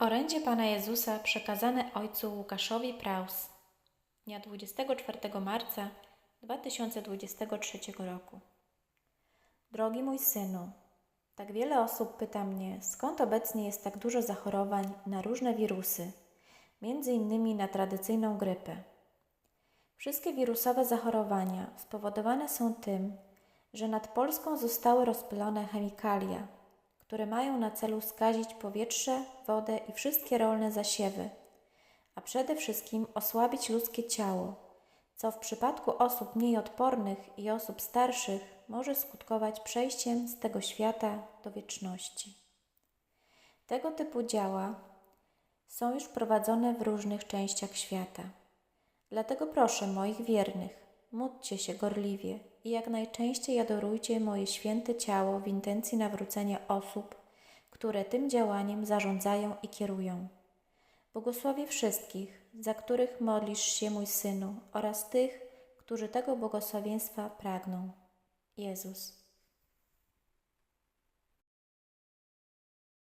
Orędzie Pana Jezusa przekazane ojcu Łukaszowi Praus dnia 24 marca 2023 roku. Drogi mój synu, tak wiele osób pyta mnie, skąd obecnie jest tak dużo zachorowań na różne wirusy, między innymi na tradycyjną grypę. Wszystkie wirusowe zachorowania spowodowane są tym, że nad Polską zostały rozpylone chemikalia, które mają na celu skazić powietrze, wodę i wszystkie rolne zasiewy, a przede wszystkim osłabić ludzkie ciało, co w przypadku osób mniej odpornych i osób starszych może skutkować przejściem z tego świata do wieczności. Tego typu działa są już prowadzone w różnych częściach świata. Dlatego proszę moich wiernych, módlcie się gorliwie i jak najczęściej adorujcie moje święte ciało w intencji nawrócenia osób, które tym działaniem zarządzają i kierują. Błogosławię wszystkich, za których modlisz się, mój synu, oraz tych, którzy tego błogosławieństwa pragną. Jezus.